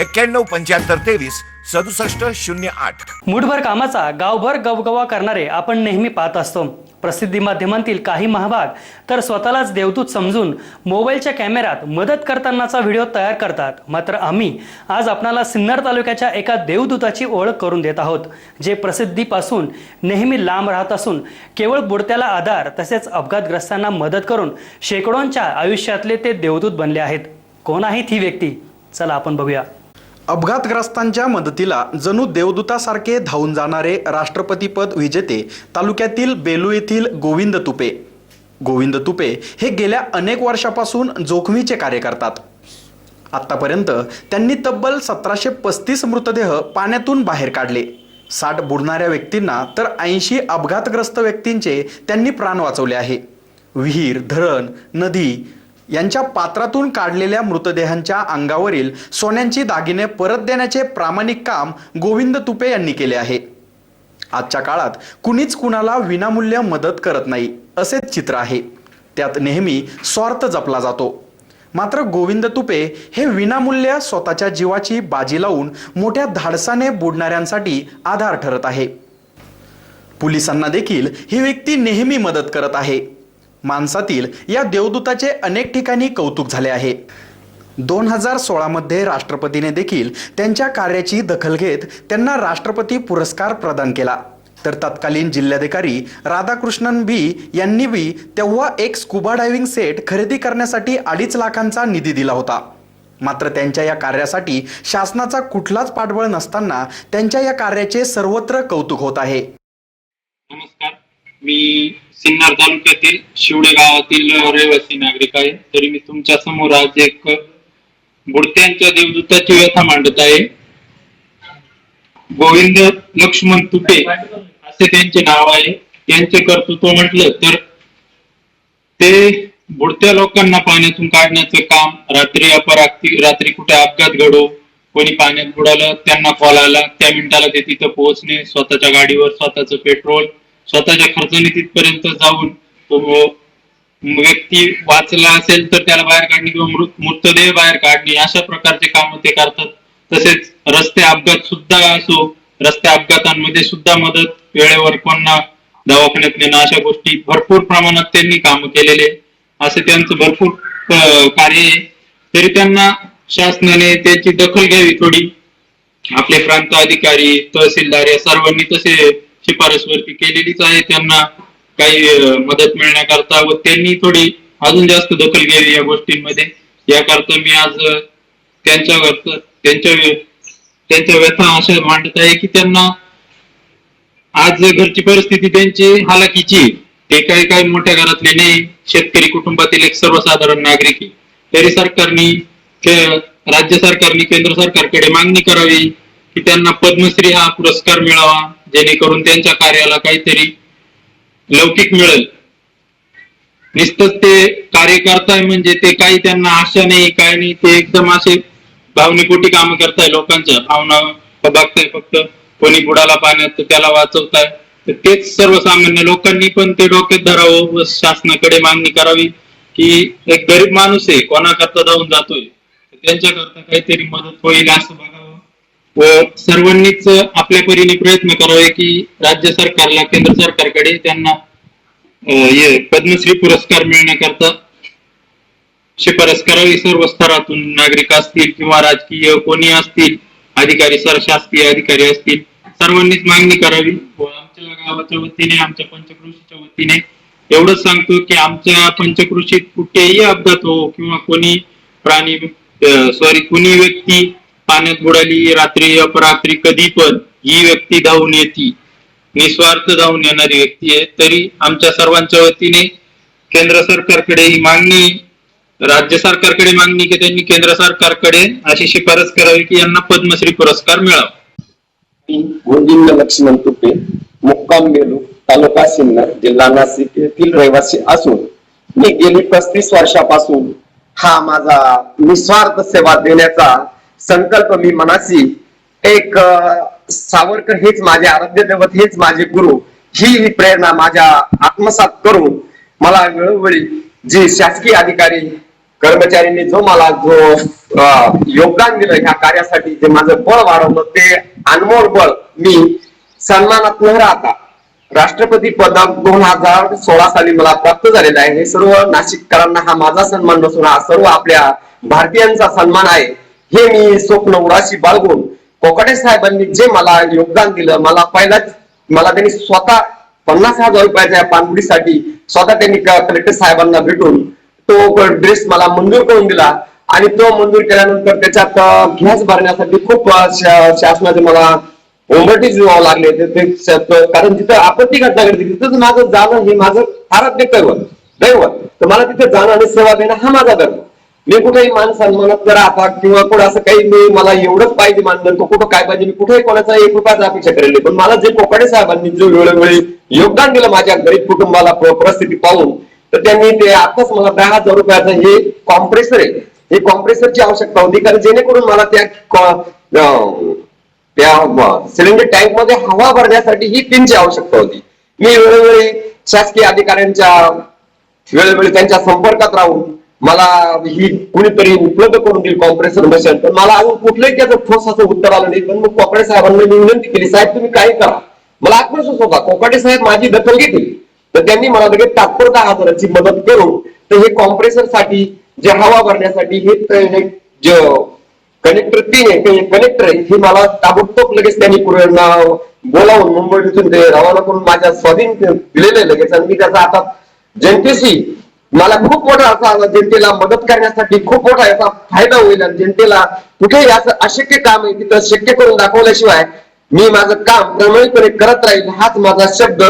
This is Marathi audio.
एक्क्याण्णव पंच्याहत्तर तेवीस सदुसष्ट शून्य आठ. मुठभर कामाचा गावभर गवगवा करणारे आपण नेहमी पाहत असतो. प्रसिद्धी माध्यमांतील काही महाभाग तर स्वतःलाच देवदूत समजून मोबाईलच्या कॅमेऱ्यात मदत करतानाचा व्हिडिओ तयार करतात. मात्र आम्ही आज आपणाला सिन्नर तालुक्याच्या एका देवदूताची ओळख करून देत आहोत जे प्रसिद्धीपासून नेहमी लांब राहत असून केवळ बुडत्याला आधार तसेच अपघातग्रस्तांना मदत करून शेकडोंच्या आयुष्यातले ते देवदूत बनले आहेत. कोण आहे ती व्यक्ती? चला आपण बघूया. अपघातग्रस्तांच्या मदतीला जणू देवदूतासारखे धावून जाणारे राष्ट्रपतीपद विजेते तालुक्यातील बेलू येथील गोविंद तुपे. गोविंद तुपे हे गेल्या अनेक वर्षापासून जोखमीचे कार्य करतात. आत्तापर्यंत त्यांनी तब्बल सतराशे पस्तीस मृतदेह पाण्यातून बाहेर काढले. साठ बुडणाऱ्या व्यक्तींना तर ऐंशी अपघातग्रस्त व्यक्तींचे त्यांनी प्राण वाचवले आहे. विहीर धरण नदी यांच्या पात्रातून काढलेल्या मृतदेहांच्या अंगावरील सोन्यांची दागिने परत देण्याचे प्रामाणिक काम गोविंद तुपे यांनी केले आहे. आजच्या काळात कुणीच कुणाला विनामूल्य मदत करत नाही असेच चित्र आहे. त्यात नेहमी स्वार्थ जपला जातो. मात्र गोविंद तुपे हे विनामूल्य स्वतःच्या जीवाची बाजी लावून मोठ्या धाडसाने बुडणाऱ्यांसाठी आधार ठरत आहे. पोलिसांना देखील ही व्यक्ती नेहमी मदत करत आहे. माणसातील या देवदूताचे अनेक ठिकाणी कौतुक झाले आहे. दोन हजार सोळामध्ये राष्ट्रपतीने देखील त्यांच्या कार्याची दखल घेत त्यांना राष्ट्रपती पुरस्कार प्रदान केला. तर तत्कालीन जिल्हाधिकारी राधाकृष्णन बी यांनी बी तेव्हा एक स्कुबा डायव्हिंग सेट खरेदी करण्यासाठी अडीच लाखांचा निधी दिला होता. मात्र त्यांच्या या कार्यासाठी शासनाचा कुठलाच पाठबळ नसताना त्यांच्या या कार्याचे सर्वत्र कौतुक होत आहे. नमस्कार. मी सिन्नर तालुक्यातील शिवडे गावातील रहिवासी नागरिक आहे. तरी मी तुमच्यासमोर आज एक बुडत्यांच्या देवदूताची व्यथा मांडत आहे. गोविंद लक्ष्मण तुपे असे त्यांचे नाव आहे. यांचे कर्तृत्व म्हटलं तर ते बुडत्या लोकांना पाण्यातून काढण्याचं काम रात्री अपरात्री रात्री कुठे अपघात घडो कोणी पाण्यात बुडालं त्यांना कॉल आला त्या मिनिटाला ते तिथं पोहोचणे स्वतःच्या गाडीवर स्वतःचं पेट्रोल स्वतःच्या खर्चाने तिथपर्यंत जाऊन तो व्यक्ती वाचला असेल तर त्याला बाहेर काढणे किंवा मृत मृतदेह बाहेर काढणे अशा प्रकारचे काम ते करतात. तसेच रस्ते अपघात सुद्धा असो रस्ते अपघातांमध्ये सुद्धा मदत वेळेवर कोणा दवाखान्यात नेणं अशा गोष्टी भरपूर प्रमाणात त्यांनी काम केलेले असे त्यांचं भरपूर कार्य आहे. तरी त्यांना शासनाने त्याची दखल घ्यावी थोडी. आपले प्रांत अधिकारी तहसीलदार या सर्वांनी तसे शिफारसवरती केलेलीच आहे. त्यांना काही मदत मिळण्याकरता व त्यांनी थोडी अजून जास्त दखल घ्यावी या गोष्टींमध्ये. याकरता मी आज त्यांच्यावर त्यांच्या त्यांच्या व्यथा अशा मांडत आहे की त्यांना आज घरची परिस्थिती त्यांची हालाकीची ते काही काही मोठ्या घरातले नाही शेतकरी कुटुंबातील एक सर्वसाधारण नागरिक आहे. तरी सरकारने राज्य सरकारने केंद्र सरकारकडे मागणी करावी की त्यांना पद्मश्री हा पुरस्कार मिळावा जेणेकरून त्यांच्या कार्याला काहीतरी लौकिक मिळेल. नुसतंच ते कार्य करताय म्हणजे ते काही त्यांना आशा नाही काय नाही ते एकदम असे भावनिकोटी काम करताय लोकांच्या. भावना बघताय फक्त. कोणी बुडाला पाण्यात त्याला वाचवताय. तर तेच सर्वसामान्य लोकांनी पण ते डोक्यात धरावं व शासनाकडे मागणी करावी की एक गरीब माणूस आहे कोणाकरता जाऊन जातोय? त्यांच्याकरता काहीतरी मदत होईल असं बघावं. व सर्वांनीच आपल्या परीने प्रयत्न करावे की राज्य सरकारला केंद्र सरकारकडे त्यांना पद्मश्री पुरस्कार मिळण्याकरता शिफारस करावी. सर्व स्तरातून नागरिक असतील किंवा राजकीय कोणी असतील अधिकारी सर शासकीय अधिकारी असतील सर्वांनीच मागणी करावी. व आमच्या गावाच्या वतीने आमच्या पंचकृषीच्या वतीने एवढंच सांगतो की आमच्या पंचकृषीत कुठेही अपघात हो किंवा कोणी प्राणी सॉरी कुणी व्यक्ती पाण्यात बुडाली रात्री अपरात्री कधी पण ही व्यक्ती धावून येते. निस्वार्थ धावून येणारी व्यक्ती आहे. तरी आमच्या सर्वांच्या वतीने केंद्र सरकारकडे ही मागणी राज्य सरकारकडे मागणी की त्यांनी केंद्र सरकारकडे अशी शिफारस करावी की यांना पद्मश्री पुरस्कार मिळावा. गोविंद लक्ष्मण तुपे मुक्काम बेलू तालुका सिन्नर जिल्हा नाशिक येथील रहिवासी असून मी गेली पस्तीस वर्षापासून हा माझा निस्वार्थ सेवा देण्याचा संकल्प मी मनाशी एक सावरकर हेच माझे आराध्य दैवत हेच माझे गुरु ही ही प्रेरणा माझ्या आत्मसात करून मला वेळोवेळी जी शासकीय अधिकारी कर्मचाऱ्यांनी जो मला जो योगदान दिलं ह्या कार्यासाठी जे माझं बळ वाढवलं ते अनमोल बळ मी सन्मानात न राहता राष्ट्रपती पद दोन हजार सोळा साली मला प्राप्त झालेलं आहे. हे सर्व नाशिककरांना हा माझा सन्मान नसून हा सर्व आपल्या भारतीयांचा सन्मान आहे. हे मी स्वप्न उडाशी बाळगून कोकाटे साहेबांनी जे मला योगदान दिलं मला पहिलाच मला त्यांनी स्वतः पन्नास हजार रुपयाच्या पानगुडीसाठी स्वतः त्यांनी कलेक्टर साहेबांना भेटून तो ड्रेस मला मंजूर करून दिला आणि तो मंजूर केल्यानंतर त्याच्यात घ्यास भरण्यासाठी खूप शासनाचे मला उंबरटी जीवावं लागले. ते- कारण तिथं आपत्ती घटना घडली. तिथंच माझं जाणं हे माझं आराध्य दैवत दैवत तर मला तिथे जाणं आणि सेवा देणं हा माझा धर्म. मी कुठेही मान सन्मानात जर आता किंवा कुठं असं काही मी मला एवढंच पाहिजे मानधन तो कुठं काय पाहिजे मी कुठेही कोणाचा एक रुपयाचा अपेक्षा करेल. पण मला जे कोकाडे साहेबांनी जो वेळोवेळी योगदान दिलं माझ्या गरीब कुटुंबाला परिस्थिती पाहून तर त्यांनी ते आताच मला दहा हजार रुपयाचं हे कॉम्प्रेसर आहे. हे कॉम्प्रेसरची आवश्यकता होती कारण जेणेकरून मला त्या त्या सिलेंडर टँकमध्ये हवा भरण्यासाठी ही पिनची आवश्यकता होती. मी वेळोवेळी शासकीय अधिकाऱ्यांच्या वेळोवेळी त्यांच्या संपर्कात राहून मला ही कुणीतरी उपलब्ध करून दिली कॉम्प्रेसर मशीन पण मला अजून कुठलंही त्याचं ठोस असं उत्तर आलं नाही. पण मग कोकाडे साहेबांना मी विनंती केली साहेब तुम्ही काही करा. मला आत्मविश्वास होता. कोकाडे साहेब माझी दखल घेतील. तर त्यांनी मला लगेच तात्पुरता हजाराची मदत करून तर हे कॉम्प्रेसरसाठी जे हवा भरण्यासाठी हे जे कनेक्टर तीन आहे कनेक्टर आहे हे मला ताबडतोब लगेच त्यांनी बोलावून मुंबईतून ते रवाना करून माझ्या स्वाधीन दिलेले आहे लगेच. आणि मी त्याचा आता जनतेशी मला खूप मोठा असा जनतेला मदत करण्यासाठी खूप मोठा याचा फायदा होईल आणि जनतेला कुठेही याचं अशक्य काम आहे तिथं शक्य करून दाखवल्याशिवाय मी माझं काम प्रमाणिकपणे करत राहील हाच माझा शब्द.